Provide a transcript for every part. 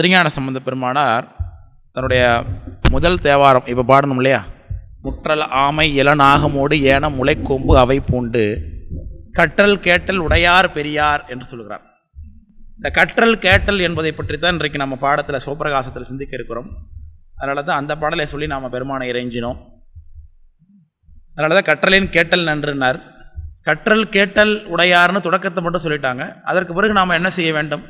திருஞான சம்பந்த பெருமானார் தன்னுடைய முதல் தேவாரம் இப்போ பாடணும் இல்லையா? முற்றல் ஆமை இளநாகமோடு ஏன முளைக்கொம்பு அவை பூண்டு. கற்றல் கேட்டல் உடையார் பெரியார் என்று சொல்கிறார் இந்த கற்றல் கேட்டல் என்பதை பற்றித்தான் இன்றைக்கு நம்ம பாடத்தில் சிவபிரகாசத்தில் சிந்திக்க இருக்கிறோம். அதனால தான் அந்த பாடலை சொல்லி நாம் பெருமானை இறைஞ்சினோம். அதனால தான் கற்றலின் கேட்டல் நன்றுனார் கற்றல் கேட்டல் உடையார்னு தொடக்கத்தை மட்டும் சொல்லிட்டாங்க. அதற்கு பிறகு நாம் என்ன செய்ய வேண்டும்?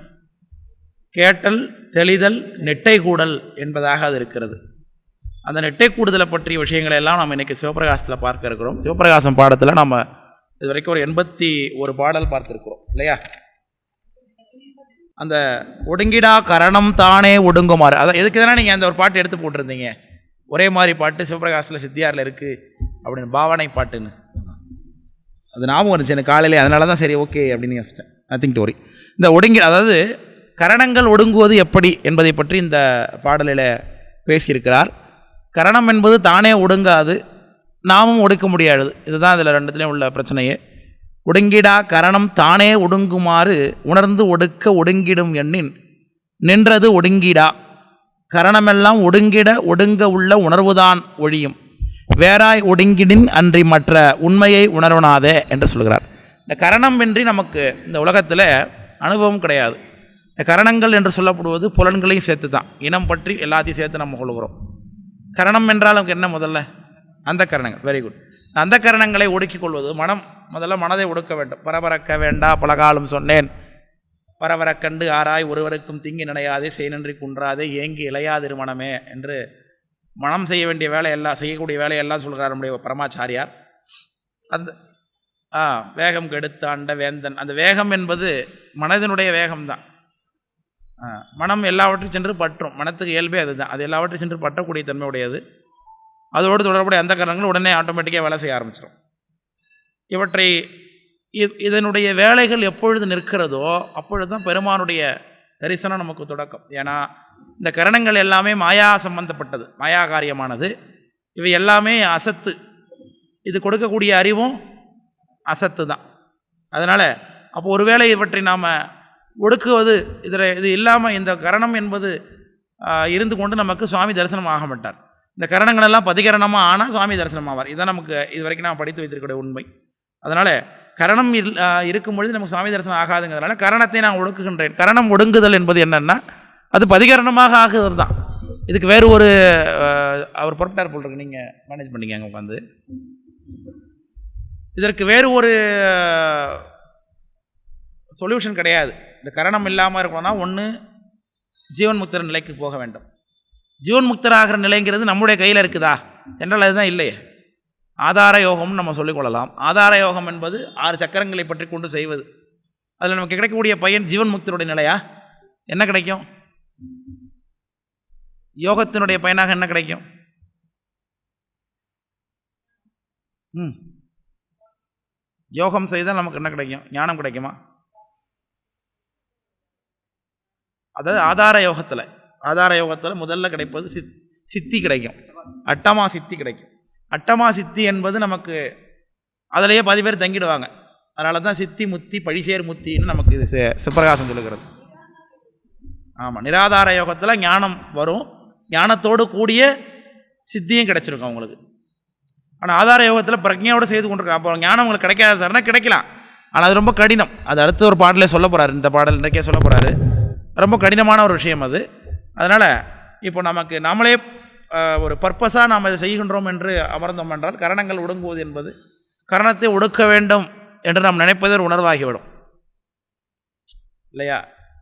கேட்டல் தெளிதல் நெட்டை கூடல் என்பதாக அது இருக்கிறது. அந்த நெட்டை கூடுதலை பற்றிய விஷயங்களை எல்லாம் நாம் இன்றைக்கி சிவபிரகாசத்தில் பார்க்க இருக்கிறோம். சிவபிரகாசம் பாடத்தில் நம்ம இது வரைக்கும் ஒரு எண்பத்தி ஒரு பாடல் பார்த்துருக்குறோம் இல்லையா? அந்த ஒடுங்கிடா கரணம் தானே ஒடுங்குமாறு அதான் எதுக்கு தானே நீங்கள் அந்த ஒரு பாட்டு எடுத்து போட்டிருந்தீங்க. ஒரே மாதிரி பாட்டு சிவபிரகாசில் சித்தியாரில் இருக்குது அப்படின்னு பாவனை பாட்டுன்னு. அது ஞாபகம் வந்துச்சு எனக்கு காலையிலே. அதனால தான் சரி ஓகே அப்படின்னு யோசித்தேன் நத்திங் டோரி இந்த ஒடுங்கி அதாவது கரணங்கள் ஒடுங்குவது எப்படி என்பதை பற்றி இந்த பாடலில் பேசியிருக்கிறார். கரணம் என்பது தானே ஒடுங்காது நாமும் ஒடுக்க முடியாது. இதுதான் இதில் ரெண்டுத்துலேயும் உள்ள பிரச்சனையே. ஒடுங்கிடா கரணம் தானே ஒடுங்குமாறு உணர்ந்து ஒடுக்க ஒடுங்கிடும் எண்ணின் நின்றது ஒடுங்கிடா. கரணமெல்லாம் ஒடுங்கிட ஒடுங்க உள்ள உணர்வுதான் ஒழியும். வேறாய் ஒடுங்கிடின் அன்றி மற்ற உண்மையை உணர்வனாதே என்று சொல்கிறார். இந்த கரணம் இன்றி நமக்கு இந்த உலகத்தில் அனுபவம் கிடையாது. கரணங்கள் என்று சொல்லப்படுவது புலன்களையும் சேர்த்து தான் இனம் பற்றி எல்லாத்தையும் சேர்த்து நம்ம கொள்கிறோம். கரணம் என்றால் நமக்கு என்ன முதல்ல? அந்த கரணங்கள். வெரி குட் அந்த கரணங்களை ஒடுக்கிக் கொள்வது மனம் முதல்ல மனதை ஒடுக்க வேண்டும். பரபரக்க வேண்டா பலகாலம் சொன்னேன். பரவர கண்டு ஆராய் ஒருவருக்கும் திங்கி நினையாதே செய் நன்றி குன்றாதே ஏங்கி இளையாதிரு மனமே என்று மனம் செய்ய வேண்டிய வேலையெல்லாம் செய்யக்கூடிய வேலையெல்லாம் சொல்கிறார் நம்முடைய பரமாச்சாரியார். அந்த ஆ வேகம் கெடுத்தாண்ட வேந்தன். அந்த வேகம் என்பது மனதினுடைய வேகம்தான். மனம் எல்லாவற்றையும் சென்று பற்றும். மனத்துக்கு இயல்பே அதுதான். அது எல்லாவற்றையும் சென்று பற்றக்கூடிய தன்மை உடையது. அதோடு தொடர்புடைய அந்த காரணங்கள் உடனே ஆட்டோமேட்டிக்காக வேலை செய்ய ஆரம்பிச்சிடும் இவற்றை இதனுடைய வேலைகள் எப்பொழுது நிற்கிறதோ அப்பொழுது தான் பெருமானுடைய தரிசனம் நமக்கு தொடக்கம். ஏன்னா இந்த கரணங்கள் எல்லாமே மாயா சம்பந்தப்பட்டது. மாயா காரியமானது. இவை எல்லாமே அசத்து. இது கொடுக்கக்கூடிய அறிவும் அசத்து தான் அதனால் அப்போ ஒருவேளை இவற்றை நாம் ஒடுக்குவது இதில் இது இல்லாமல் இந்த கரணம் என்பது இருந்து கொண்டு நமக்கு சுவாமி தரிசனம் ஆக மாட்டார். இந்த கரணங்களெல்லாம் பதிகரணமாக ஆனால் சுவாமி தரிசனம் ஆவார். இதான் நமக்கு இது வரைக்கும் நான் படித்து வைத்திருக்கக்கூடிய உண்மை. அதனால் கரணம் இல் இருக்கும் பொழுது நமக்கு சுவாமி தரிசனம் ஆகாதுங்கிறதுனால கரணத்தை நான் ஒடுக்குகின்றேன். கரணம் ஒடுங்குதல் என்பது என்னென்னா அது பதிகரணமாக ஆகுறது தான். இதுக்கு வேறு ஒரு அவர் பொருட்டார் போல் இருக்கு. நீங்கள் மேனேஜ் பண்ணிங்க அங்கே உட்காந்து. இதற்கு வேறு ஒரு சொல்யூஷன் கிடையாது. இந்த கரணம் இல்லாமல் இருக்கணும்னா ஒன்று ஜீவன் முக்தர் நிலைக்கு போக வேண்டும். ஜீவன் முக்தராகிற நிலைங்கிறது நம்முடைய கையில் இருக்குதா? என்றால் அதுதான் இல்லையே. ஆதார யோகம்னு நம்ம சொல்லிக்கொள்ளலாம் ஆதார யோகம் என்பது ஆறு சக்கரங்களை பற்றி கொண்டு செய்வது. அதில் நமக்கு கிடைக்கக்கூடிய பையன் ஜீவன் முக்தருடைய நிலையா? என்ன கிடைக்கும்? யோகத்தினுடைய பயனாக என்ன கிடைக்கும்? ம். யோகம் செய்தால் நமக்கு என்ன கிடைக்கும்? ஞானம் கிடைக்குமா? அதாவது ஆதார யோகத்தில் ஆதார யோகத்தில் முதல்ல கிடைப்பது சித் சித்தி கிடைக்கும். அட்டமா சித்தி கிடைக்கும். அட்டமா சித்தி என்பது நமக்கு அதிலேயே பாதி பேர் தங்கிடுவாங்க. அதனால தான் சித்தி முத்தி பழிசேர் முத்தின்னு நமக்கு இது சிவபிரகாசம் சொல்லுகிறது. ஆமாம் நிராதார யோகத்தில் ஞானம் வரும். ஞானத்தோடு கூடிய சித்தியும் கிடைச்சிருக்கும் அவங்களுக்கு. ஆனால் ஆதார யோகத்தில் பிரஜையோடு செய்து கொண்டிருக்காங்க அப்போ ஞானம் உங்களுக்கு கிடைக்காது சார்னா கிடைக்கலாம். ஆனால் அது ரொம்ப கடினம். அது அடுத்த ஒரு பாடலே சொல்ல போகிறாரு இந்த பாடல் இன்றைக்கே சொல்ல போகிறாரு ரொம்ப கடினமான ஒரு விஷயம் அது. அதனால் இப்போ நமக்கு நாமளே ஒரு பர்பஸாக நாம் இதை செய்கின்றோம் என்று அமர்ந்தோம் என்றால் கரணங்கள் ஒடுங்குவது என்பது கரணத்தை ஒடுக்க வேண்டும் என்று நாம் நினைப்பதே ஒரு உணர்வாகிவிடும். இல்லையா?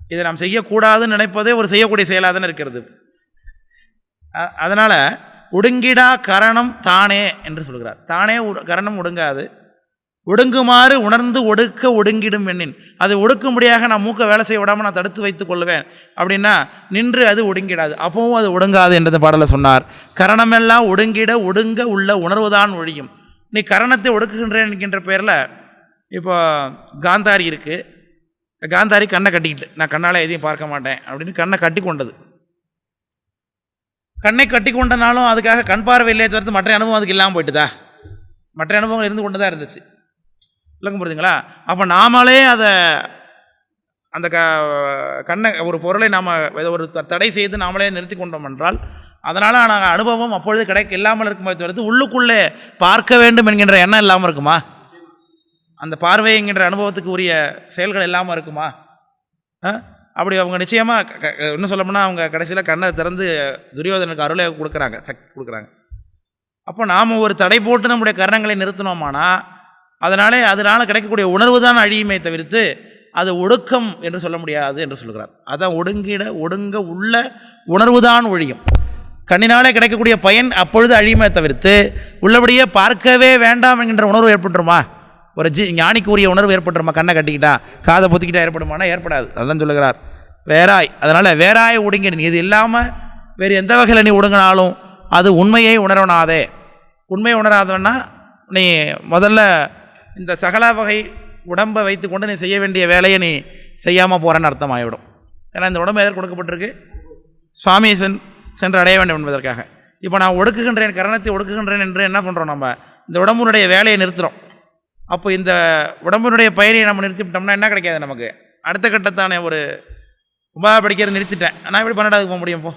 இதை நாம் செய்யக்கூடாதுன்னு நினைப்பதே ஒரு செய்யக்கூடிய செயலாக தானே இருக்கிறது அதனால் ஒடுங்கிடா கரணம் தானே என்று சொல்கிறார். தானே கரணம் ஒடுங்காது. ஒடுங்குமாறு உணர்ந்து ஒடுக்க ஒடுங்கிடும் எண்ணின். அது ஒடுக்கும்படியாக நான் மூக்க வேலை செய்ய விடாமல் நான் தடுத்து வைத்துக் கொள்வேன். அப்படின்னா நின்று அது ஒடுங்கிடாது. அப்பவும் அது ஒடுங்காது என்றது பாடலை சொன்னார். கரணமெல்லாம் ஒடுங்கிட ஒடுங்க உள்ள உணர்வுதான் ஒழியும். நீ கரணத்தை ஒடுக்குகின்றேன் என்கின்ற பேரில் இப்போ காந்தாரி இருக்குது காந்தாரி கண்ணை கட்டிக்கிட்டு நான் கண்ணால் எதையும் பார்க்க மாட்டேன் அப்படின்னு கண்ணை கட்டி கொண்டது. கண்ணை கட்டி கொண்டனாலும் அதுக்காக கண் பார்வை இல்லையே தவிர்த்து மற்ற அனுபவம் அதுக்கு இல்லாமல் போயிட்டுதா? மற்ற அனுபவம் இருந்து கொண்டு தான் இருந்துச்சு. விளக்கம் புரியுதுங்களா அப்போ நாமளே அதை அந்த க கண்ணை ஒரு பொருளை நாம் ஒரு த- தடை செய்து நாமளே நிறுத்தி கொண்டோம் என்றால் அதனால் நாங்கள் அனுபவம் அப்பொழுது கிடைக்க இல்லாமல் இருக்குமே தவிர்த்து உள்ளுக்குள்ளே பார்க்க வேண்டும் என்கின்ற எண்ணம் இல்லாமல் இருக்குமா? அந்த பார்வை என்கின்ற அனுபவத்துக்கு உரிய செயல்கள் இல்லாமல் இருக்குமா? அப்படி அவங்க நிச்சயமாக இன்னும் சொல்லப்போனால் அவங்க கடைசியில் கண்ணை திறந்து துரியோதனுக்கு அருளை கொடுக்குறாங்க சக்தி கொடுக்குறாங்க. அப்போ நாம் ஒரு தடை போட்டு நம்முடைய கரணங்களை நிறுத்தினோமானா அதனாலே அதனால் கிடைக்கக்கூடிய உணர்வு தான் அழியுமே தவிர்த்து அது ஒடுக்கம் என்று சொல்ல முடியாது என்று சொல்கிறார். அதான் ஒடுங்கிட ஒடுங்க உள்ள உணர்வு தான் ஒழியும். கண்ணினாலே கிடைக்கக்கூடிய பயன் அப்பொழுது அழியுமே தவிர்த்து உள்ளபடியே பார்க்கவே வேண்டாம் என்கின்ற உணர்வு ஏற்பட்டுருமா? ஒரு ஜி ஞானிக்குரிய உணர்வு ஏற்பட்டுருமா? கண்ணை கட்டிக்கிட்டா காதை பொத்திக்கிட்டா ஏற்படுமானா? ஏற்படாது. அதான் சொல்லுகிறார். வேறாய் அதனால் வேறாய் ஒடுங்கிடு நீ. இது இல்லாமல் வேறு எந்த வகையில் நீ ஒடுங்கினாலும் அது உண்மையை உணரணாதே உண்மையை உணராதவன்னா நீ முதல்ல இந்த சகல வகை உடம்பை வைத்துக்கொண்டு நீ செய்ய வேண்டிய வேலையை நீ செய்யாமல் போகிறேன்னு அர்த்தம் ஆகிவிடும் ஏன்னா இந்த உடம்பு எதற்கு கொடுக்கப்பட்டிருக்கு? சுவாமியை சென் சென்று அடைய வேண்டும் என்பதற்காக. இப்போ நான் ஒடுக்குகின்றேன் கரணத்தை ஒடுக்குகின்றேன் என்று என்ன பண்ணுறோம் நம்ம? இந்த உடம்புனுடைய வேலையை நிறுத்துகிறோம் அப்போ இந்த உடம்புனுடைய பயிரை நம்ம நிறுத்திவிட்டோம்னா என்ன கிடைக்காது நமக்கு? அடுத்த கட்டத்தானே ஒரு உபா படிக்கிறது நிறுத்திட்டேன். நான் எப்படி பன்னெண்டாவது போக முடியும் போ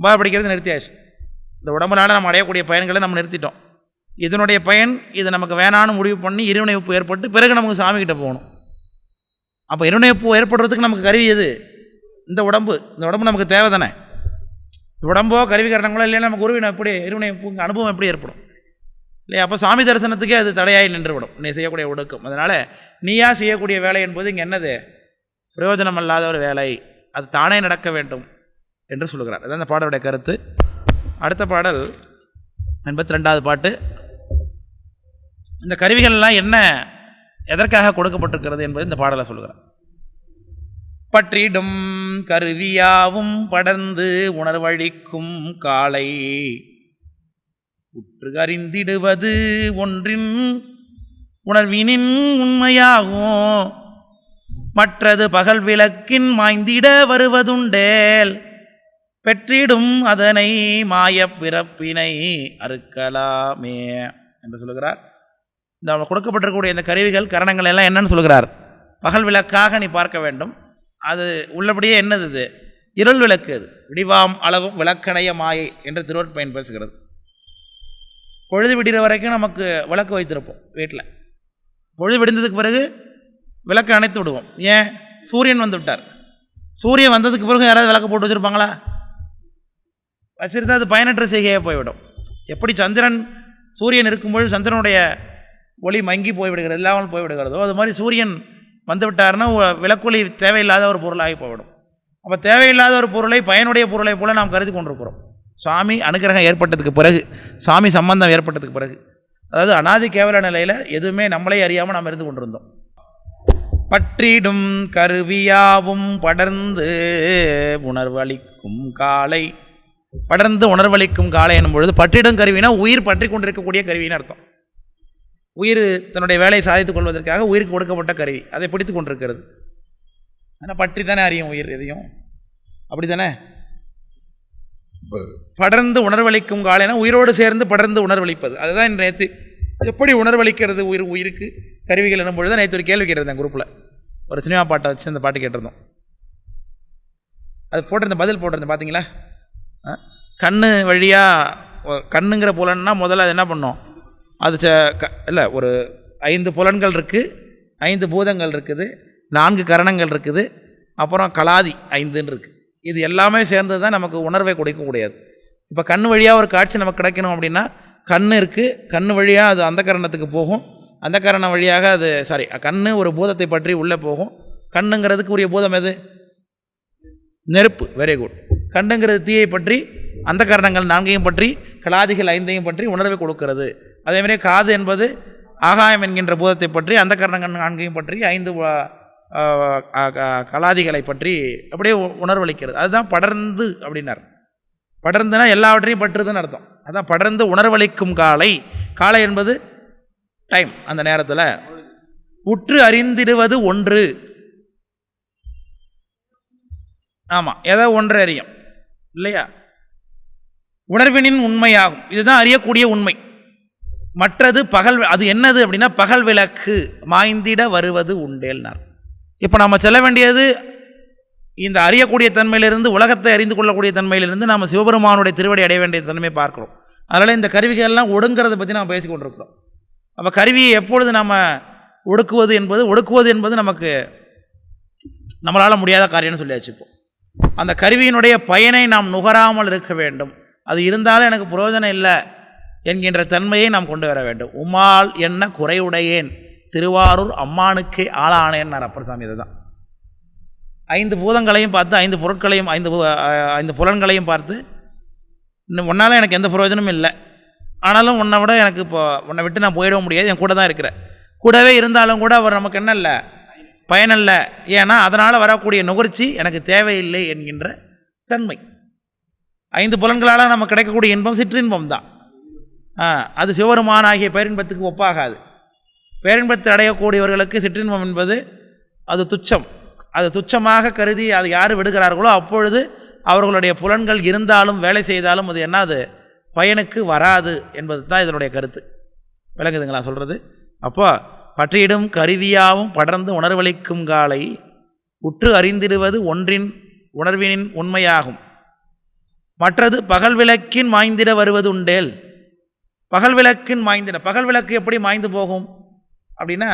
உபா படிக்கிறது நிறுத்தியாச்சு. இந்த உடம்புனால நம்ம அடையக்கூடிய பயன்களை நம்ம நிறுத்திட்டோம். இதனுடைய பயன் இது நமக்கு வேணான்னு முடிவு பண்ணி இருவினைப்பு ஏற்பட்டு பிறகு நமக்கு சாமிக்கிட்ட போகணும். அப்போ இருவினைப்பு ஏற்படுறதுக்கு நமக்கு கருவி எது? இந்த உடம்பு. இந்த உடம்பு நமக்கு தேவை தானே உடம்போ உடம்போ கருவிகரணங்களோ இல்லைன்னா நமக்கு உருவினை எப்படி இருவினைப்பு அனுபவம் எப்படி ஏற்படும்? இல்லையா? அப்போ சாமி தரிசனத்துக்கே அது தடையாகி நின்றுவிடும். நீ செய்யக்கூடிய ஒடுக்கம். அதனால் நீயா செய்யக்கூடிய வேலை என்பது இங்கே என்னது? பிரயோஜனம் இல்லாத ஒரு வேலை. அது தானே நடக்க வேண்டும் என்று சொல்லுகிறார். அதான் அந்த பாடலுடைய கருத்து. அடுத்த பாடல். எண்பத்தி ரெண்டாவது பாட்டு. இந்த கருவிகள்லாம் என்ன எதற்காக கொடுக்கப்பட்டிருக்கிறது என்பது இந்த பாடலை சொல்கிறேன் பற்றிடும் கருவியாவும் படர்ந்து உணர்வழிக்கும் காலை. உற்று அறிந்திடுவது ஒன்றின் உணர்வினின் உண்மையாகும் மற்றது பகல் விளக்கின் மாய்ந்திட வருவதுண்டேல். பெற்றிடும் அதனை மாயப்பிறப்பினை அறுக்கலாமே என்று சொல்லுகிறார். இந்த கொடுக்கப்பட்டிருக்கக்கூடிய இந்த கருவிகள் கரணங்கள் எல்லாம் என்னன்னு சொல்லுகிறார். பகல் விளக்காக நீ பார்க்க வேண்டும். அது உள்ளபடியே என்னது இது? இருள் விளக்கு அது விடிவாம் அளவும் விளக்கடைய மாயை என்று திருவற்பயன் பேசுகிறது. பொழுது விடிகிற வரைக்கும் நமக்கு விளக்கு வைத்திருப்போம் வீட்டில். பொழுது விடிந்ததுக்கு பிறகு விளக்கு அணைத்து விடுவோம். ஏன்? சூரியன் வந்து விட்டார். சூரியன் வந்ததுக்கு பிறகு யாராவது விளக்கு போட்டு வச்சுருப்பாங்களா? வச்சிருந்தா அது பயனற்ற செய்கையாக போய்விடும். எப்படி சந்திரன் சூரியன் இருக்கும்பொழுது சந்திரனுடைய ஒளி மங்கி போய்விடுகிறது இல்லாமல் போய்விடுகிறதோ அது மாதிரி சூரியன் வந்து விட்டார்னா தேவையில்லாத ஒரு பொருளாகி போய்விடும். அப்போ தேவையில்லாத ஒரு பொருளை பயனுடைய பொருளை போல நாம் கருதி கொண்டிருக்கிறோம். சுவாமி அனுகிரகம் ஏற்பட்டதுக்கு பிறகு சுவாமி சம்பந்தம் ஏற்பட்டதுக்கு பிறகு அதாவது அனாதி கேவல நிலையில் எதுவுமே நம்மளே அறியாமல் நாம் இருந்து கொண்டிருந்தோம். பற்றிடும் கருவியாவும் படர்ந்து உணர்வளிக்கும் காலை படர்ந்து உணர்வளிக்கும் காலை எனும் பொழுது பற்றிடும் கருவினா உயிர் பற்றி கொண்டிருக்கக்கூடிய கருவின்னு அர்த்தம். உயிர் தன்னுடைய வேலையை சாதித்துக் கொள்வதற்காக உயிருக்கு கொடுக்கப்பட்ட கருவி. அதை பிடித்து கொண்டிருக்கிறது. ஆனால் பற்றி தானே அறியும் உயிர் எதையும். அப்படி தானே? படர்ந்து உணர்வளிக்கும் காலைனா உயிரோடு சேர்ந்து படர்ந்து உணர்வளிப்பது. அதுதான் நேற்று எப்படி உணர்வளிக்கிறது உயிர் உயிருக்கு? கருவிகள் என்னும் பொழுது நேற்று ஒரு கேள்வி கேட்டிருந்தேன் குரூப்பில் ஒரு சினிமா பாட்டை வச்சு அந்த பாட்டு கேட்டிருந்தோம். அது போட்டிருந்த பதில் போட்டிருந்தேன் பார்த்தீங்களா கண் வழியாக கண்ணுங்கிற புலன்னா முதல்ல அது என்ன பண்ணோம்? அது ச க இல்லை ஒரு ஐந்து புலன்கள் இருக்குது ஐந்து பூதங்கள் இருக்குது நான்கு கரணங்கள் இருக்குது அப்புறம் கலாதி ஐந்துன்னு இருக்குது இது எல்லாமே சேர்ந்து தான் நமக்கு உணர்வை கொடுக்கக்கூடியது. இப்போ கண் வழியாக ஒரு காட்சி நமக்கு கிடைக்கணும் அப்படின்னா கண் இருக்குது கண் வழியாக அது அந்த கரணத்துக்கு போகும். அந்த கரணம் வழியாக அது சாரி கண் ஒரு பூதத்தை பற்றி உள்ளே போகும். கண்ணுங்கிறதுக்கு உரிய பூதம் எது? நெருப்பு. வெரி குட் கண்டுங்கிறது தீயை பற்றி அந்த கரணங்கள் நான்கையும் பற்றி கலாதிகள் ஐந்தையும் பற்றி உணர்வை கொடுக்கிறது. அதேமாதிரி காது என்பது ஆகாயம் என்கின்ற பூதத்தை பற்றி அந்த கரணங்கள் நான்கையும் பற்றி ஐந்து கலாதிகளை பற்றி அப்படியே உ- உணர்வளிக்கிறது. அதுதான் படர்ந்து அப்படின்னார். படர்ந்துனா எல்லாவற்றையும் பற்றுதுன்னு அர்த்தம். அதான் படர்ந்து உணர்வளிக்கும் காலை. காலை என்பது டைம் அந்த நேரத்தில். உற்று அறிந்திடுவது ஒன்று. ஆமாம் ஏதோ ஒன்று அறியும். இல்லையா? உணர்வினின் உண்மையாகும். இதுதான் அறியக்கூடிய உண்மை. மற்றது பகல் அது என்னது அப்படின்னா பகல் விளக்கு மாய்ந்திட வருவது உண்டேல்னார். இப்போ நாம் செல்ல வேண்டியது இந்த அறியக்கூடிய தன்மையிலிருந்து உலகத்தை அறிந்து கொள்ளக்கூடிய தன்மையிலிருந்து நம்ம சிவபெருமானுடைய திருவடி அடைய வேண்டிய தன்மையை பார்க்குறோம். அதனால் இந்த கருவிகள்லாம் ஒடுங்கிறத பற்றி நாம் பேசிக்கொண்டிருக்கிறோம். அப்போ கருவியை எப்பொழுது நாம் ஒடுக்குவது என்பது ஒடுக்குவது என்பது நமக்கு நம்மளால் முடியாத காரியம்னு சொல்லியாச்சு இப்போ. அந்த கருவியினுடைய பயனை நாம் நுகராமல் இருக்க வேண்டும். அது இருந்தாலும் எனக்கு பிரயோஜனம் இல்லை என்கின்ற தன்மையை நாம் கொண்டு வர வேண்டும். உமால் என்ன குறையுடையேன் திருவாரூர் அம்மானுக்கே ஆளானேன் அப்பர் இதை தான் ஐந்து பூதங்களையும் பார்த்து ஐந்து பொருட்களையும் ஐந்து ஐந்து புலன்களையும் பார்த்து இன்னும் உன்னால் எனக்கு எந்த பிரயோஜனமும் இல்லை. ஆனாலும் உன்னை விட எனக்கு இப்போ உன்னை விட்டு நான் போயிட முடியாது என் கூட தான் இருக்கிறேன். கூடவே இருந்தாலும் கூட அவர் நமக்கு என்ன இல்லை? பயனல்ல. ஏன்னா அதனால் வரக்கூடிய நுகர்ச்சி எனக்கு தேவையில்லை என்கின்ற தன்மை. ஐந்து புலன்களால் நமக்கு கிடைக்கக்கூடிய இன்பம் சிற்றின்பம் தான். அது சிவருமான ஆகிய பேரின்பத்துக்கு ஒப்பாகாது. பேரின்பத்தை அடையக்கூடியவர்களுக்கு சிற்றின்பம் என்பது அது துச்சம். அது துச்சமாக கருதி அது யார் விடுகிறார்களோ அப்பொழுது அவர்களுடைய புலன்கள் இருந்தாலும் வேலை செய்தாலும் அது என்னது? பயனுக்கு வராது என்பது தான் இதனுடைய கருத்து. விளங்குதுங்களா சொல்கிறது அப்போ பற்றியிடும் கருவியாவும் படர்ந்து உணர்வளிக்கும் காலை உற்று அறிந்திடுவது ஒன்றின் உணர்வினின் உண்மையாகும். மற்றது பகல் விளக்கின் மாய்ந்திட வருவது உண்டேல். பகல் விளக்கின் மாய்ந்திட பகல் விளக்கு எப்படி மாய்ந்து போகும்? அப்படின்னா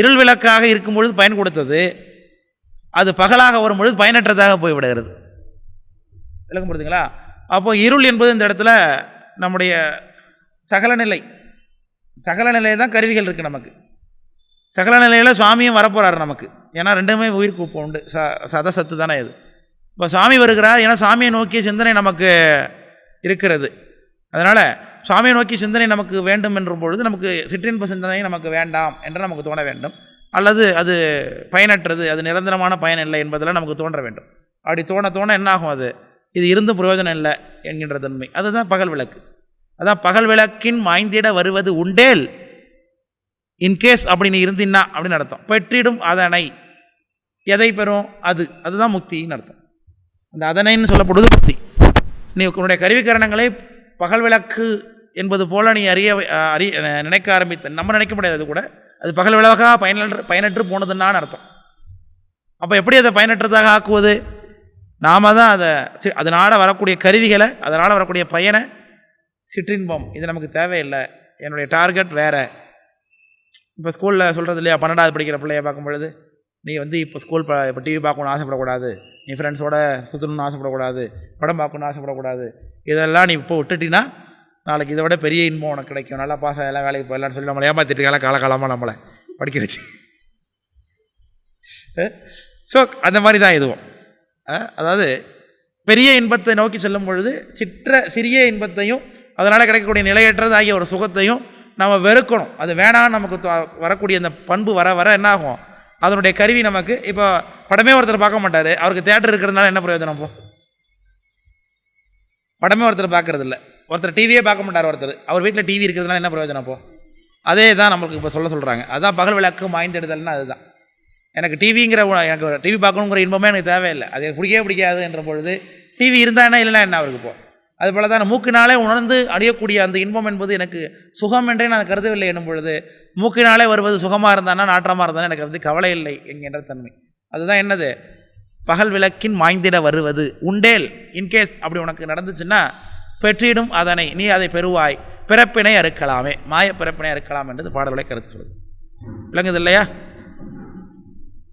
இருள் விளக்காக இருக்கும் பொழுது பயன் கொடுத்தது அது பகலாக வரும் பொழுது பயனற்றதாக போய்விடுகிறது. விளக்கம் முடியுதுங்களா அப்போ இருள் என்பது இந்த இடத்துல நம்முடைய சகல நிலை சகல நிலை தான் கருவிகள் இருக்குது நமக்கு. சகல நிலையில் சுவாமியும் வரப்போகிறார் நமக்கு. ஏன்னா ரெண்டுமே உயிர் கூப்பம் உண்டு. ச சத சத்து தானே இது. இப்போ சுவாமி வருகிறார் ஏன்னா சாமியை நோக்கிய சிந்தனை நமக்கு இருக்கிறது. அதனால் சுவாமியை நோக்கிய சிந்தனை நமக்கு வேண்டும் என்றும் பொழுது நமக்கு சிற்றின்ப சிந்தனை நமக்கு வேண்டாம் என்று நமக்கு தோண வேண்டும். அல்லது அது பயனற்றது அது நிரந்தரமான பயன் இல்லை என்பதெல்லாம் நமக்கு தோன்ற வேண்டும். அப்படி தோண தோண என்னாகும் அது? இது இருந்தும் பிரயோஜனம் இல்லை என்கின்ற தன்மை. அதுதான் பகல் விளக்கு. அதான் பகல் விளக்கின் மாய்ந்திட வருவது உண்டேல். இன்கேஸ் அப்படி நீ இருந்தின்னா அப்படின்னு அர்த்தம். பெற்றிடும் அதனை. எதை பெறும்? அது. அதுதான் முக்தின்னு அர்த்தம். அந்த அதனைன்னு சொல்லப்படுவது முக்தி. நீ உன்னுடைய கருவிக்கரணங்களை பகல் விளக்கு என்பது போல நீ அறிய அறிய அறி நினைக்க ஆரம்பித்த நம்ம நினைக்க முடியாது அது கூட அது பகல் விளக்காக பயனற்று பயனற்று போனதுன்னான்னு அர்த்தம். அப்போ எப்படி அதை பயனற்றதாக ஆக்குவது? நாம தான் அதை அதனால் வரக்கூடிய கருவிகளை அதனால் வரக்கூடிய பயனை சிற்றின்பம். இது நமக்கு தேவையில்லை. என்னுடைய டார்கெட் வேறு. இப்போ ஸ்கூலில் சொல்கிறது இல்லையா பன்னெண்டாவது படிக்கிற பிள்ளைய பார்க்கும் பொழுது நீ வந்து இப்போ ஸ்கூல் ப இப்போ டிவி பார்க்கணும்னு ஆசைப்படக்கூடாது. நீ ஃப்ரெண்ட்ஸோட சுற்றணும்னு ஆசைப்படக்கூடாது. படம் பார்க்கணும்னு ஆசைப்படக்கூடாது. இதெல்லாம் நீ இப்போ விட்டுட்டினா நாளைக்கு இதை விட பெரிய இன்பம் உனக்கு கிடைக்கும். நல்லா பாஸ் எல்லாம் வேலைக்கு போயிடலாம்னு சொல்லி நம்மளை ஏமாற்றிட்டு காலகாலமாக நம்மளை படிக்க வச்சு. ஸோ அந்த மாதிரி தான் இதுவும். அதாவது பெரிய இன்பத்தை நோக்கி செல்லும் பொழுது சிற்ற சிறிய இன்பத்தையும் அதனால் கிடைக்கக்கூடிய நிலையற்றது ஆகிய ஒரு சுகத்தையும் நம்ம வெறுக்கணும். அது வேணாம் நமக்கு வரக்கூடிய அந்த பண்பு வர வர என்ன ஆகும்? அதனுடைய கருவி நமக்கு இப்போ படமே ஒருத்தர் பார்க்க மாட்டார். அவருக்கு தேட்டர் இருக்கிறதுனால என்ன பிரயோஜனம் போ படமே ஒருத்தர் பார்க்கறது இல்லை ஒருத்தர் டிவியே பார்க்க மாட்டார் ஒருத்தர். அவர் வீட்டில் டிவி இருக்கிறதுனால என்ன பிரயோஜனம் போ அதே தான் நம்மளுக்கு இப்போ சொல்ல சொல்கிறாங்க அதுதான் பகல் விளக்கு மாய்ந்தெடுதல்னா அதுதான். எனக்கு டிவிங்கிற எனக்கு டிவி பார்க்கணுங்கிற இன்பமே எனக்கு தேவையில்லை. அது எனக்கு பிடிக்கவே பிடிக்காது என்ற பொழுது டிவி இருந்தால் என்ன இல்லைன்னா என்ன அவருக்கு இப்போ அதுபோல் தான் மூக்கினாலே உணர்ந்து அடையக்கூடிய அந்த இன்பம் என்பது எனக்கு சுகம் என்றே நான் கருதவில்லை என்னும் பொழுது மூக்கினாலே வருவது சுகமாக இருந்தானா நாற்றமாக இருந்தானா எனக்கு வந்து கவலை இல்லை என்கின்ற தன்மை. அதுதான் என்னது? பகல் விளக்கின் மாய்ந்திட வருவது. உண்டேல் இன்கேஸ் அப்படி உனக்கு நடந்துச்சுன்னா பெற்றிடும் அதனை. நீ அதை பெறுவாய். பிறப்பினை அறுக்கலாமே. மாய பிறப்பினை அறுக்கலாம் என்று பாடல்களை கருத்து சொல்லுது. விளங்குது இல்லையா?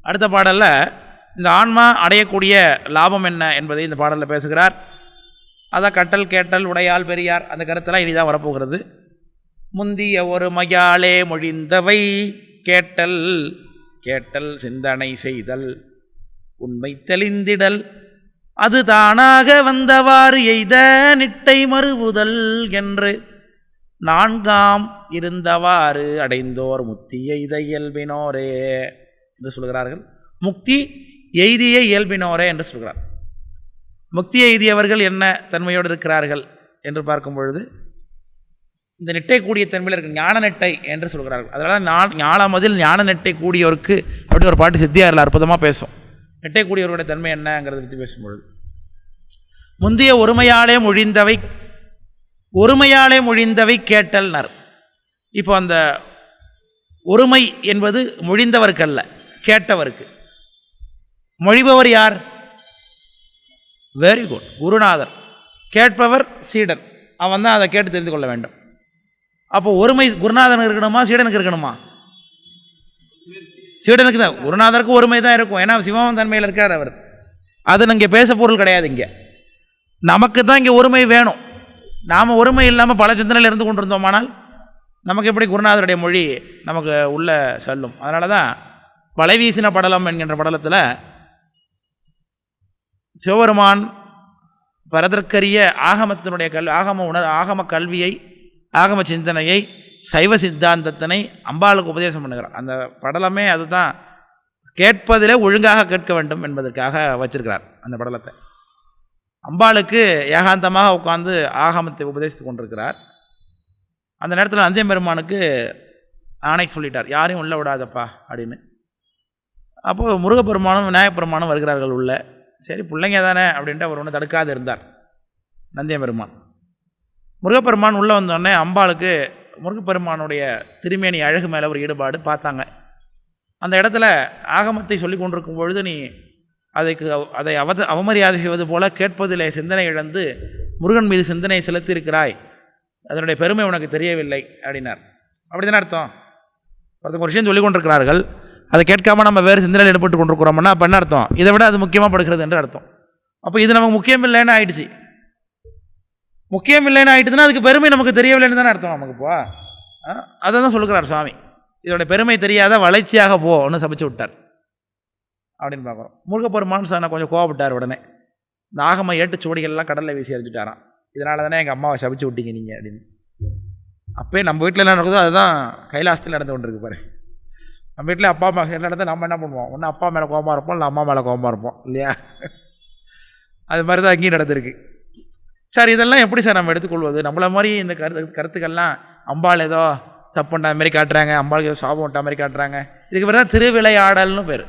அடுத்த பாடலில் இந்த ஆன்மா அடையக்கூடிய லாபம் என்ன என்பதை இந்த பாடலில் பேசுகிறார். அதான் கட்டல் கேட்டல் உடையால் பெரியார் அந்த கருத்தெல்லாம் இனிதான் வரப்போகிறது. முந்திய ஒரு மயாலே மொழிந்தவை கேட்டல் கேட்டல் சிந்தனை செய்தல் உண்மை தெளிந்திடல் அது தானாக வந்தவாறு எய்த நிட்டை மறுவுதல் என்று நான்காம் இருந்தவாறு அடைந்தோர் முத்தி எய்த இயல்பினோரே என்று சொல்கிறார்கள். முக்தி எய்திய இயல்பினோரே என்று சொல்கிறார். முக்தி எய்தியவர்கள் என்ன தன்மையோடு இருக்கிறார்கள் என்று பார்க்கும் பொழுது இந்த நெட்டை கூடிய தன்மையில் இருக்க ஞான நெட்டை என்று சொல்கிறார்கள். அதனால நான் ஞானமதில் ஞான நெட்டை கூடியோருக்கு அப்படி ஒரு பாட்டு சித்தியாரில் அற்புதமாக பேசும். நெட்டை கூடியவருடைய தன்மை என்னங்கிறத பற்றி பேசும்பொழுது முந்தைய ஒருமையாலே மொழிந்தவை ஒருமையாலே மொழிந்தவை கேட்டல்னர். இப்போ அந்த ஒருமை என்பது மொழிந்தவருக்கு அல்ல கேட்டவருக்கு. மொழிபவர் யார்? வெரி குட் குருநாதர். கேட்பவர் சீடன் அவன் தான் அதை கேட்டு தெரிந்து கொள்ள வேண்டும். அப்போ ஒருமை குருநாதனுக்கு இருக்கணுமா சீடனுக்கு இருக்கணுமா? சீடனுக்கு தான். குருநாதருக்கு ஒருமை தான் இருக்கும். ஏன்னா சிவமன் தன்மையில் இருக்கார் அவர். அது இங்கே பேச பொருள் கிடையாது இங்கே. நமக்கு தான் இங்கே ஒருமை வேணும். நாம் ஒருமை இல்லாமல் பல சிந்தனையில் இருந்து கொண்டிருந்தோமானால் நமக்கு எப்படி குருநாதருடைய மொழி நமக்கு உள்ள செல்லும்? அதனால தான் வலைவீசின படலம் என்கின்ற படலத்தில் சிவபெருமான் பரதற்கரிய ஆகமத்தினுடைய கல் ஆகம உணர் ஆகம கல்வியை ஆகம சிந்தனையை சைவ சித்தாந்தத்தினை அம்பாளுக்கு உபதேசம் பண்ணுகிறார். அந்த படலமே அதுதான். கேட்பதிலே ஒழுங்காக கேட்க வேண்டும் என்பதற்காக வச்சிருக்கிறார் அந்த படலத்தை. அம்பாளுக்கு ஏகாந்தமாக உட்கார்ந்து ஆகமத்தை உபதேசித்து கொண்டிருக்கிறார். அந்த நேரத்தில் நந்தியம் பெருமானுக்கு ஆணை சொல்லிட்டார் யாரையும் உள்ள விடாதப்பா அப்படின்னு. அப்போது முருகப்பெருமானும் விநாயகப்பெருமானும் வருகிறார்கள் உள்ளே. சரி பிள்ளைங்க தானே அப்படின்ட்டு அவர் ஒன்றும் தடுக்காது இருந்தார் நந்தியபெருமான் முருகப்பெருமான் உள்ளே வந்தோடனே அம்பாளுக்கு முருகப்பெருமானுடைய திருமேனி அழகு மேலே ஒரு ஈடுபாடு பார்த்தாங்க. அந்த இடத்துல ஆகமத்தை சொல்லி கொண்டிருக்கும் பொழுது நீ அதைக்கு அதை அவத அவமரியாதை செய்வது போல கேட்பதிலே சிந்தனை இழந்து முருகன் மீது சிந்தனை செலுத்தியிருக்கிறாய். அதனுடைய பெருமை உனக்கு தெரியவில்லை அப்படின்னார். அப்படி தானே அர்த்தம்? ஒருத்தங்க ஒரு விஷயம் சொல்லிக் கொண்டிருக்கிறார்கள். அதை கேட்காம நம்ம வேறு சிந்தனையில் ஈடுபட்டு கொண்டிருக்கிறோம்னா அப்போ என்ன அர்த்தம்? இதை விட அது முக்கியமாக படுகிறது என்று அர்த்தம். அப்போ இது நமக்கு முக்கியம் இல்லைன்னு ஆயிடுச்சு. முக்கியம் இல்லைன்னு ஆயிட்டுதுன்னா அதுக்கு பெருமை நமக்கு தெரியவில்லைன்னு தானே அர்த்தம் நமக்கு இப்போ? அதை தான் சொல்லுகிறார் சுவாமி. இதோட பெருமை தெரியாத வளர்ச்சியாக போன்னு சபிச்சு விட்டார். அப்படின்னு பார்க்குறோம். முருகப்பெருமான் சார் கொஞ்சம் கோவப்பட்டார் உடனே. இந்த ஆகம ஏட்டு சுவடிகள்லாம் கடலில் வீசி எறிஞ்சிட்டாராம் இதனால தானே எங்கள் அம்மாவை சபிச்சு விட்டீங்க நீங்கள் அப்படின்னு. அப்போயே நம்ம வீட்டில் என்ன நடக்குதோ அதுதான் கைலாசத்தில் நடந்து கொண்டிருக்கு பாரு. நம்ம வீட்டில் அப்பா அம்மா என்ன நடந்தால் நம்ம என்ன பண்ணுவோம்? ஒன்று அப்பா மேலே கோபமாக இருப்போம் இல்லை அம்மா மேலே கோபமாக இருப்போம் இல்லையா? அது மாதிரி தான் அங்கேயும் நடந்திருக்கு. சார் இதெல்லாம் எப்படி சார் நம்ம எடுத்துக்கொள்வது? நம்மள மாதிரி இந்த கருத்து கருத்துக்கள்லாம் அம்பாள் ஏதோ தப்பு பண்ண மாதிரி காட்டுறாங்க அம்பாளுக்கு ஏதோ சாபம் விட்ட மாதிரி காட்டுறாங்க. இதுக்கு பேர் தான் திருவிளையாடல்னு பேர்.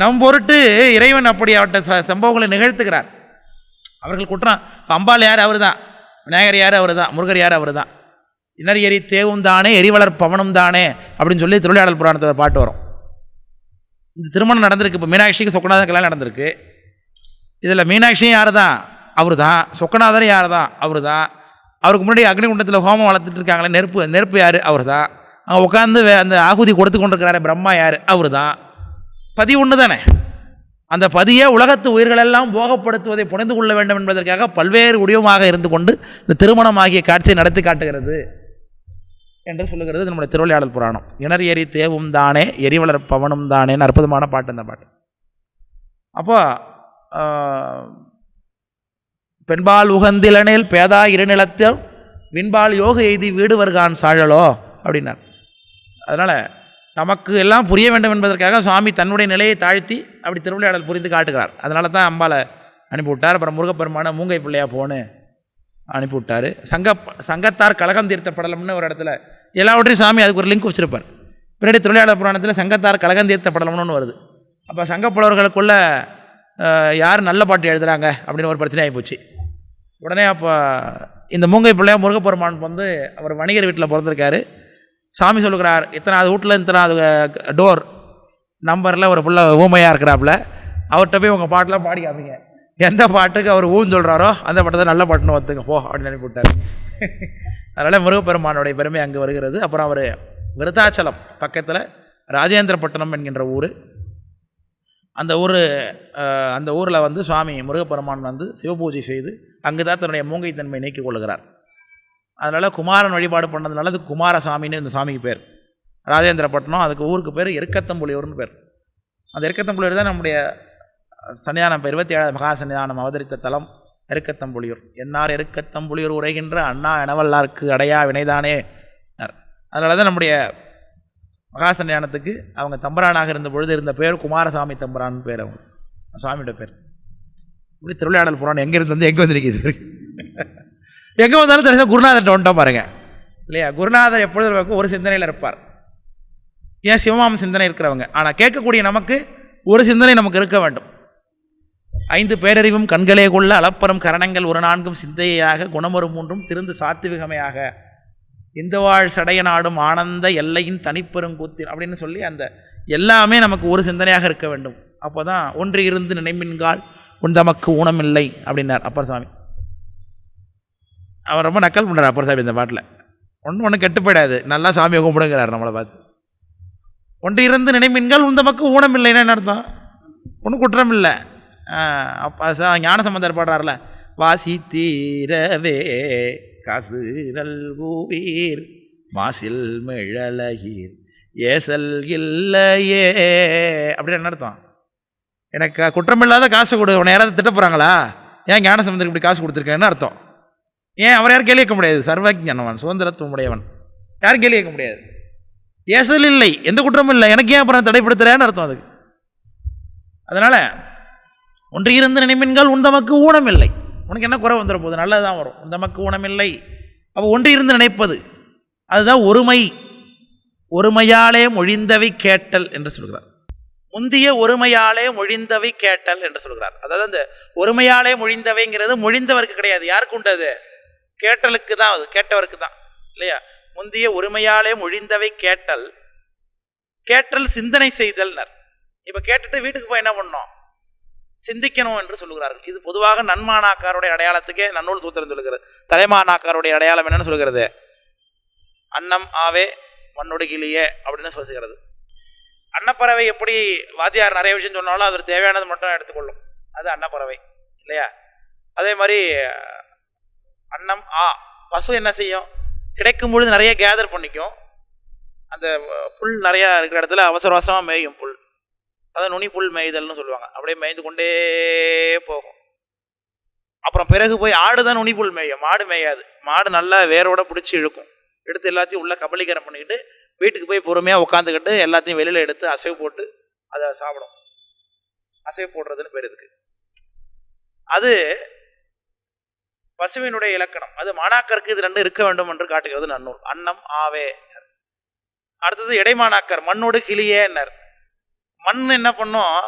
நம் பொருட்டு இறைவன் அப்படி அவட்ட ச சம்பவங்களை நிகழ்த்துகிறார். அவர்கள் குற்றம். அம்பாள் யார்? அவர் தான் விநாயகர் யார்? அவர் தான் முருகர் யார்? அவர் தான் இன்னர் எரி தேவும் தானே எரிவளர் பவனும் தானே அப்படின்னு சொல்லி திருவிளையாடல் புராணத்தில் பாட்டு வரும். இந்த திருமணம் நடந்திருக்கு. இப்போ மீனாட்சிக்கு சொக்கநாதன் கல்யாணம் நடந்திருக்கு. இதில் மீனாட்சியும் யார் தான் அவர் தான் சொக்கநாதரும் யார் தான் அவர் தான் அவருக்கு முன்னாடி அக்னிகுண்டத்தில் ஹோமம் வளர்த்துட்டு இருக்காங்களே நெருப்பு நெருப்பு யார்? அவர் தான் அங்கே உட்காந்து அந்த ஆகுதி கொடுத்து கொண்டிருக்கிறாரு பிரம்மா யார்? அவர் தான் பதி ஒன்று தானே. அந்த பதியே உலகத்து உயிர்களெல்லாம் போகப்படுத்துவதை புனைந்து கொள்ள வேண்டும் என்பதற்காக பல்வேறு உடையமாக இருந்து கொண்டு இந்த திருமணம் ஆகிய காட்சியை நடத்தி காட்டுகிறது. என்று சொல்லுகிறது நம்முடைய திருவிளையாடல் புராணம். இணர் எரி தேவும் தானே எரிவளர் பவனும் தானேன்னு அற்புதமான பாட்டு இந்த பாட்டு. அப்போ பெண்பால் உகந்திலனில் பேதா இருநிலத்தில் விண்பால் யோக எய்தி வீடு வருகான் சாழலோ அப்படின்னார். அதனால் நமக்கு எல்லாம் புரிய வேண்டும் என்பதற்காக சுவாமி தன்னுடைய நிலையை தாழ்த்தி அப்படி திருவிளையாடல் புரிந்து காட்டுகிறார். அதனால தான் அம்பாலை அனுப்பிவிட்டார். அப்புறம் முருகப்பெருமான மூங்கை பிள்ளையா போன்னு அனுப்பிவிட்டார். சங்க சங்கத்தார் கழகம் தீர்த்த படலம்னு ஒரு இடத்துல எல்லாவற்றையும் சாமி அதுக்கு ஒரு லிங்க் வச்சுருப்பார். பின்னாடி தொழிலாளர் புராணத்தில் சங்கத்தார் கழகம் தீர்த்த படலம்னு வருது. அப்போ சங்கப்புலவர்களுக்குள்ள யார் நல்ல பாட்டு எழுதுகிறாங்க அப்படின்னு ஒரு பிரச்சனை ஆகிப்போச்சு உடனே அப்போ இந்த மூங்கை பிள்ளையா முருகப்பெருமான் வந்து அவர் வணிகர் வீட்டில் பிறந்திருக்காரு. சாமி சொல்லுகிறார் இத்தனாவது வீட்டில் இத்தனாவது டோர் நம்பரில் ஒரு பிள்ளை ஊமையாக இருக்கிறாப்புல அவர்கிட்ட போய் உங்கள் பாட்டெலாம் பாடி காமிங்க எந்த பாட்டுக்கு அவர் ஊன்னு சொல்கிறாரோ அந்த பாட்டை தான் நல்ல பாட்டுன்னு ஒத்துங்க. போ அப்படின்னு அனுப்பிவிட்டார் அதனால் முருகப்பெருமானுடைய பெருமை அங்கே வருகிறது. அப்புறம் அவர் விருத்தாச்சலம் பக்கத்தில் ராஜேந்திரப்பட்டினம் என்கின்ற ஊர். அந்த ஊர் அந்த ஊரில் வந்து சுவாமி முருகப்பெருமான் வந்து சிவபூஜை செய்து அங்கு தான் தன்னுடைய மூங்கைத்தன்மை நீக்கிக் கொள்கிறார். அதனால் குமாரன் வழிபாடு பண்ணதுனால அது குமாரசாமின்னு இந்த சாமிக்கு பேர். ராஜேந்திரப்பட்டினம் அதுக்கு ஊருக்கு பேர் எருக்கத்தம்புலியூர்னு பேர். அந்த எருக்கத்தம்புலியூர் தான் நம்முடைய சன்னிதானம் இப்போ இருபத்தி ஏழாவது மகா சன்னிதானம் அவதரித்த தலம் எருக்கத்தம்புலியூர் என்னார் எருக்கத்தம்புலியூர் உரைகின்ற அண்ணா எனவல்லாருக்கு அடையா வினைதானே? அதனால தான் நம்முடைய மகா சன்னியானத்துக்கு அவங்க தம்பரானாக இருந்த பொழுது இருந்த பேர் குமாரசாமி தம்பரான் பேர் அவங்க. சாமியோட பேர். இப்படி திருவிளையாடல் புராணம் எங்கே இருந்து வந்து எங்கே வந்துருக்குது எங்கே வந்தாலும் தெரிஞ்சா குருநாதர்கிட்ட வந்துட்டோம் பாருங்கள் இல்லையா? குருநாதர் எப்பொழுதும் ஒரு சிந்தனையில் இருப்பார். ஏன் சிவமாம சிந்தனை இருக்கிறவங்க. ஆனால் கேட்கக்கூடிய நமக்கு ஒரு சிந்தனை நமக்கு இருக்க வேண்டும். ஐந்து பேரறிவும் கண்களே கொள்ள அளப்பரம் கரணங்கள் ஒரு நான்கும் சிந்தையாக குணமரும் மூன்றும் திருந்து சாத்துவிகமையாக. இந்த வாழ் சடைய நாடும் ஆனந்த எல்லையின் தனிப்பெருங்கூத்தின் அப்படின்னு சொல்லி அந்த எல்லாமே நமக்கு ஒரு சிந்தனையாக இருக்க வேண்டும். அப்போ தான் ஒன்று இருந்து நினைமின்கால் உன் தமக்கு ஊனமில்லை அப்படின்னார் அப்பர் சாமி அவன் ரொம்ப நக்கல் பண்ணுறார் அப்பர் சாமி இந்த பாட்டில். ஒன்று ஒன்று கெட்டு போயிடாது நல்லா சாமியை கும்பிடுங்கிறார் நம்மளை பார்த்து. ஒன்று இருந்து நினைமின்கால் உன் தமக்கு ஊனமில்லைன்னு என்ன அர்த்தம்? ஒன்றும் குற்றம் இல்லை. அப்போ ச ஞான சம்பந்தர் பாடுறார்ல. வாசி தீரவே காசு நல்குவீர் மாசில் மிழலகீர் ஏசல் இல்லையே அப்படின்னு என்ன அர்த்தம்? எனக்கு குற்றமில்லாத காசு கொடு உன்னை யாராவது திட்ட போகிறாங்களா ஏன் ஞான சம்பந்தருக்கு இப்படி காசு கொடுத்துருக்கேன்னு அர்த்தம்? ஏன் அவர் யாரும் கேள்வி கேட்க முடியாது? சர்வஜனவன் சுதந்திரத்துவம் உடையவன். யாரும் கேள்வி கேட்க முடியாது. ஏசல் இல்லை எந்த குற்றமும் இல்லை. எனக்கு ஏன் அப்புறம் தடைப்படுத்துறேன்னு அர்த்தம் அதுக்கு. அதனால் ஒன்று இருந்து நினைமின்கள் உன் தமக்கு ஊனமில்லை. உனக்கு என்ன குறை வந்துட போகுது? நல்லது தான் வரும். உன் தமக்கு ஊனமில்லை. அப்போ ஒன்று இருந்து நினைப்பது. அதுதான் ஒருமை. ஒருமையாலே மொழிந்தவை கேட்டல் என்று சொல்கிறார். முந்திய ஒருமையாலே மொழிந்தவை கேட்டல் என்று சொல்கிறார். அதாவது அந்த ஒருமையாலே மொழிந்தவைங்கிறது மொழிந்தவருக்கு கிடையாது. யாருக்கு உண்டு அது? கேட்டலுக்கு தான் அது. கேட்டவருக்கு தான். இல்லையா? முந்திய ஒருமையாலே மொழிந்தவை கேட்டல். கேட்டல் சிந்தனை செய்தல்னர். இப்போ கேட்டுட்டு வீட்டுக்கு போய் என்ன பண்ணோம் சிந்திக்கணும் என்று சொல்லுகிறார்கள். இது பொதுவாக நன்மானாக்காருடைய அடையாளத்துக்கே நன்னூல் சூத்திரம் சொல்லுகிறது. தலைமானாக்காருடைய அடையாளம் என்னன்னு சொல்லுகிறது? அன்னம் ஆவே மண்ணுடுகிலியே அப்படின்னு சொல்லுகிறது. அன்னப்பறவை எப்படி வாத்தியார் நிறைய விஷயம் சொன்னாலும் அவர் தேவையானது மட்டும் எடுத்துக்கொள்ளும். அது அன்னப்பறவை. இல்லையா? அதே மாதிரி அன்னம் ஆ பசு என்ன செய்யும்? கிடைக்கும் பொழுது நிறைய கேதர் பண்ணிக்கும். அந்த புல் நிறையா இருக்கிற இடத்துல அவசர அவசரமாக மேயும் புல். அதை நுனி புல் மேய்தல்னு சொல்லுவாங்க. அப்படியே மேய்ந்து கொண்டே போகும். அப்புறம் பிறகு போய் ஆடு தான் நுனி புல் மேயும். மாடு மேயாது. மாடு நல்லா வேரோட பிடிச்சி இழுக்கும். எடுத்து எல்லாத்தையும் உள்ள கபலீகரம் பண்ணிக்கிட்டு வீட்டுக்கு போய் பொறுமையாக உட்காந்துக்கிட்டு எல்லாத்தையும் வெளியில் எடுத்து அசைவு போட்டு அதை சாப்பிடும். அசைவு போடுறதுன்னு பேர் இதுக்கு. அது பசுவினுடைய இலக்கணம். அது மாணாக்கருக்கு இது ரெண்டு இருக்க வேண்டும் என்று காட்டுகிறது நன்னூல். அன்னம் ஆவே அடுத்தது இடைமாணாக்கர் மண்ணோடு கிளியேன்னர் மண் என்ன பண்ணும்?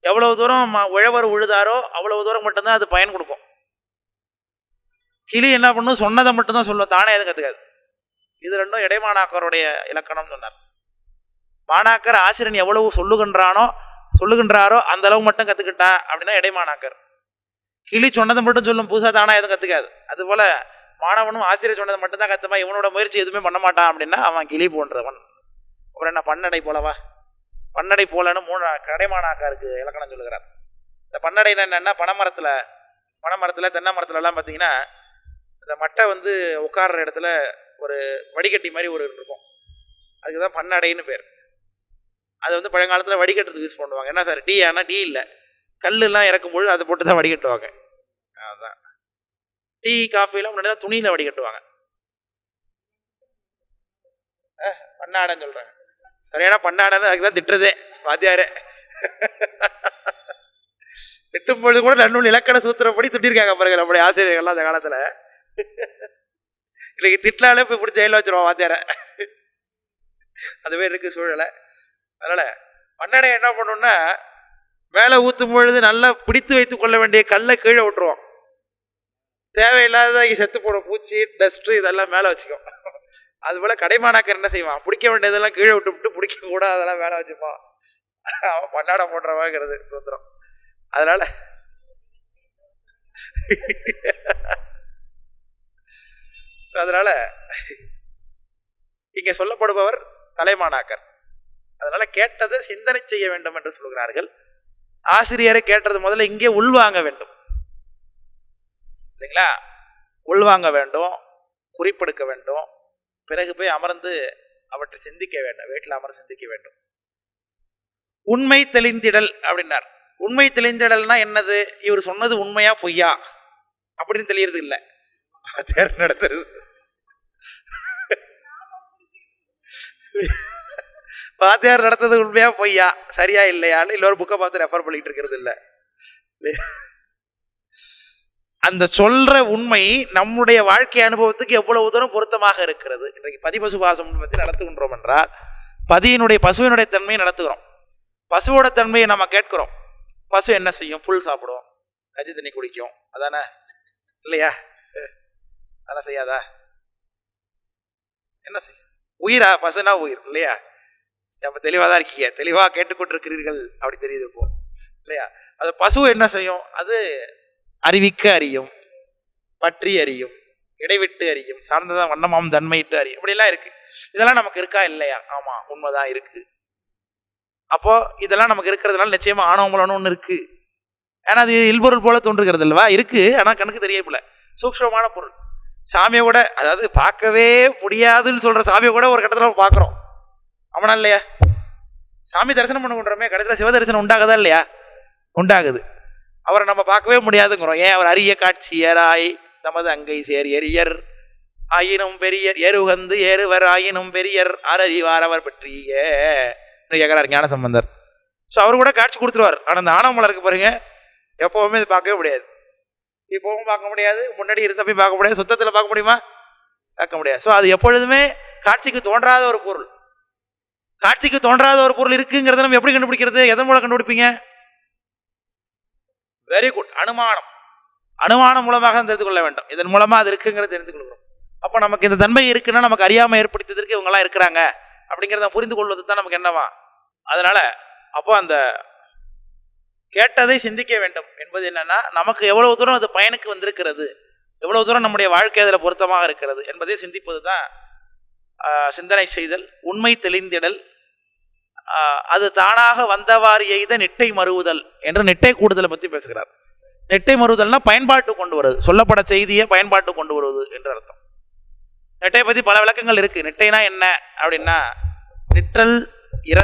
எவ்வளவு தூரம் ம- உழவர் உழுதாரோ அவ்வளவு தூரம் மட்டும்தான் அது பயன் கொடுக்கும். கிளி என்ன பண்ணும்? சொன்னதை மட்டும்தான் சொல்லும். தானே எதுவும் கற்றுக்காது இது ரெண்டும் இடைமாணாக்கருடைய இலக்கணம் சொன்னார். மாணாக்கர் ஆசிரியன் எவ்வளவு சொல்லுகின்றானோ சொல்லுகின்றாரோ அந்த அளவு மட்டும் கற்றுக்கிட்டா அப்படின்னா இடைமாணாக்கர் கிளி சொன்னதை மட்டும் சொல்லும். புதுசாக தானா எதுவும் கற்றுக்காது அதுபோல் மாணவனும் ஆசிரியர் சொன்னதை மட்டும்தான் கற்றுப்பா இவனோட முயற்சி எதுவுமே பண்ண மாட்டான் அப்படின்னா அவன் கிளி போன்றவன். அப்புறம் என்ன பண்ணடை போலவா? பன்னடை போலன்னு மூணு கடைமானாக்காருக்கு இலக்கணம் சொல்லுகிறார். இந்த பன்னடை என்னென்னா பனைமரத்தில் பனைமரத்தில் தென்னை மரத்துலலாம் பார்த்தீங்கன்னா இந்த மட்டை வந்து உட்கார்ற இடத்துல ஒரு வடிகட்டி மாதிரி ஒரு இருக்கும். அதுக்கு தான் பன்னடைன்னு பேர். அது வந்து பழங்காலத்தில் வடிகட்டுறதுக்கு யூஸ் பண்ணுவாங்க. என்ன சார் டீ ஆனால் டீ இல்லை. கல்லுலாம் இறக்கும்பொழுது அதை போட்டு தான் வடிகட்டுவாங்க. அதுதான் டீ காஃபிலாம் முன்னாடி தான் துணியில் வடிகட்டுவாங்க. அஹ், பன்னாடைன்னு சொல்கிறாங்க சரியான பண்ணாடன்னு அதுக்கு தான் திட்டுறதே வாத்தியாரே. திட்டும் பொழுது கூட நன்னூல் இலக்கண சூத்திரப்படி திட்டிருக்காங்க பாருங்க நம்முடைய ஆசிரியர்கள்லாம் அந்த காலத்தில். இன்னைக்கு திட்டினாலே போய் பிடிச்ச ஜெயிலில் வச்சுருவோம் வாத்தியாரை. அதுவே இருக்குது சூழலை. அதனால் பன்னடை என்ன பண்ணோம்னா மேலே ஊற்றும் பொழுது நல்லா பிடித்து வைத்து கொள்ள வேண்டிய கல்லை கீழே விட்டுருவோம். தேவையில்லாத செத்து போன பூச்சி டஸ்ட்டு இதெல்லாம் மேலே வச்சுக்கோ அதுபோல் கடைமானாக்கர் என்ன செய்வான்? பிடிக்க வேண்டியதெல்லாம் கீழே விட்டு விட்டு பிடிக்க கூட அதெல்லாம் வேலை வச்சுப்பான். அவன் பன்னாடை போடுறவாங்கிறது சூத்திரம். அதனால அதனால இங்கே சொல்லப்படுபவர் தலைமானாக்கர். அதனால கேட்டதை சிந்தனை செய்ய வேண்டும் என்று சொல்கிறார்கள். ஆசிரியரை கேட்டது முதல்ல இங்கே உள்வாங்க வேண்டும். இல்லைங்களா? உள்வாங்க வேண்டும் குறிப்பெடுக்க வேண்டும். பிறகு போய் அமர்ந்து அவற்றை சிந்திக்க வேண்டும். வீட்டில் அமர சிந்திக்க வேண்டும். உண்மை தெளிந்திடல் அப்படின்னார். உண்மை தெளிந்திடல்னா என்னது? இவர் சொன்னது உண்மையா பொய்யா? அப்படின்னு தெளியறது இல்லை. தேர் நடத்துறது. வாத்தியார் நடத்தது உண்மையா பொய்யா? சரியா இல்லையான்னு இன்னொரு புக்கை பார்த்து ரெஃபர் பண்ணிட்டு இருக்கிறது இல்லை. அந்த சொல்ற உண்மை நம்முடைய வாழ்க்கை அனுபவத்துக்கு எவ்வளவு தூரம் பொருத்தமாக இருக்கிறது? இன்றைக்கு பதிபசு பாசம் பற்றி நடத்துகின்றோம் என்றால் பதியினுடைய பசுவினுடைய தன்மையை நடத்துகிறோம். பசுவோட தன்மையை நம்ம கேட்கிறோம். பசு என்ன செய்யும்? புல் சாப்பிடும். கஞ்சி தண்ணி குடிக்கும். அதானே? இல்லையா? அதெல்லாம் செய்யாதா? என்ன செய்யும் உயிரா? பசுனா உயிர் இல்லையா? அப்போ தெளிவாக தான் இருக்கீங்க. தெளிவாக கேட்டுக்கொண்டிருக்கிறீர்கள். அப்படி தெரியுது இப்போ. இல்லையா? அது பசு என்ன செய்யும்? அது அறிவிக்க அறியும் பற்றி அறியும் இடைவிட்டு அறியும் சார்ந்ததான் வண்ணமாம் தன்மையிட்டு அறியும். இப்படிலாம் இருக்கு. இதெல்லாம் நமக்கு இருக்கா இல்லையா? ஆமா உண்மைதான் இருக்கு. அப்போ இதெல்லாம் நமக்கு இருக்கிறதுனால நிச்சயமா ஆணவமலன்னு ஒன்று இருக்கு. ஏன்னா அது இல்பொருள் போல தோன்றுகிறது அல்லவா? இருக்கு ஆனா கணக்கு தெரியல சூக்ஷமான பொருள். சாமியை கூட அதாவது பார்க்கவே முடியாதுன்னு சொல்ற சாமியை கூட ஒரு கட்டத்தில் பார்க்குறோம். அவனா இல்லையா? சாமி தரிசனம் பண்ண கொண்டுறோமே கடைசியில் சிவ தரிசனம் உண்டாகுதா இல்லையா? உண்டாகுது. அவரை நம்ம பார்க்கவே முடியாதுங்கிறோம். ஏன்? அவர் அரிய காட்சியராய் தமது அங்கை சேர் எரியர். ஆயினும் பெரியர் எருகந்து ஏறுவர் ஆயினும் பெரியர் ஆரறிவார் அவர் பற்றிய கேட்குறார் ஞான சம்பந்தர் ஸோ அவர் கூட காட்சி கொடுத்துருவார். ஆனால் அந்த ஆனவமலருக்கு பாருங்க எப்போவுமே இது பார்க்கவே முடியாது. இப்போவும் பார்க்க முடியாது. முன்னாடி இருந்தப்பையும் பார்க்க முடியாது. சுத்தத்தில் பார்க்க முடியுமா? பார்க்க முடியாது. ஸோ அது எப்பொழுதுமே காட்சிக்கு தோன்றாத ஒரு பொருள். காட்சிக்கு தோன்றாத ஒரு பொருள் இருக்குங்கிறத நம்ம எப்படி கண்டுபிடிக்கிறது? எதன் மூலம் கண்டுபிடிப்பீங்க? வெரி குட் அனுமானம். அனுமானம் மூலமாக தெரிந்து கொள்ள வேண்டும். இதன் மூலமாக அது இருக்குங்கிறத தெரிந்து கொள்கிறோம். அப்போ நமக்கு இந்த தன்மை இருக்குன்னா நமக்கு அறியாமை ஏற்படுத்தியதற்கு இவங்கெல்லாம் இருக்கிறாங்க. அப்படிங்கிறத புரிந்து கொள்வது தான் நமக்கு என்னவா? அதனால் அப்போ அந்த கேட்டதை சிந்திக்க வேண்டும். என்பது என்னென்னா நமக்கு எவ்வளோ தூரம் அது பயனுக்கு வந்திருக்கிறது எவ்வளோ தூரம் நம்முடைய வாழ்க்கை அதில் பொருத்தமாக இருக்கிறது என்பதை சிந்திப்பது தான் சிந்தனை செய்தல் உண்மை தெளிந்திடல் அது தானாக வந்தவாறு எய்த நெட்டை மறுவுதல் என்று நெட்டை கூடுதலை பற்றி பேசுகிறார். நெட்டை மறுவுதல்னா பயன்பாட்டு கொண்டு வருவது சொல்லப்பட செய்தியை பயன்பாட்டு கொண்டு வருவது என்று அர்த்தம். நெட்டை பற்றி பல விளக்கங்கள் இருக்குது நெட்டைனா என்ன அப்படின்னா நிற்றல் இற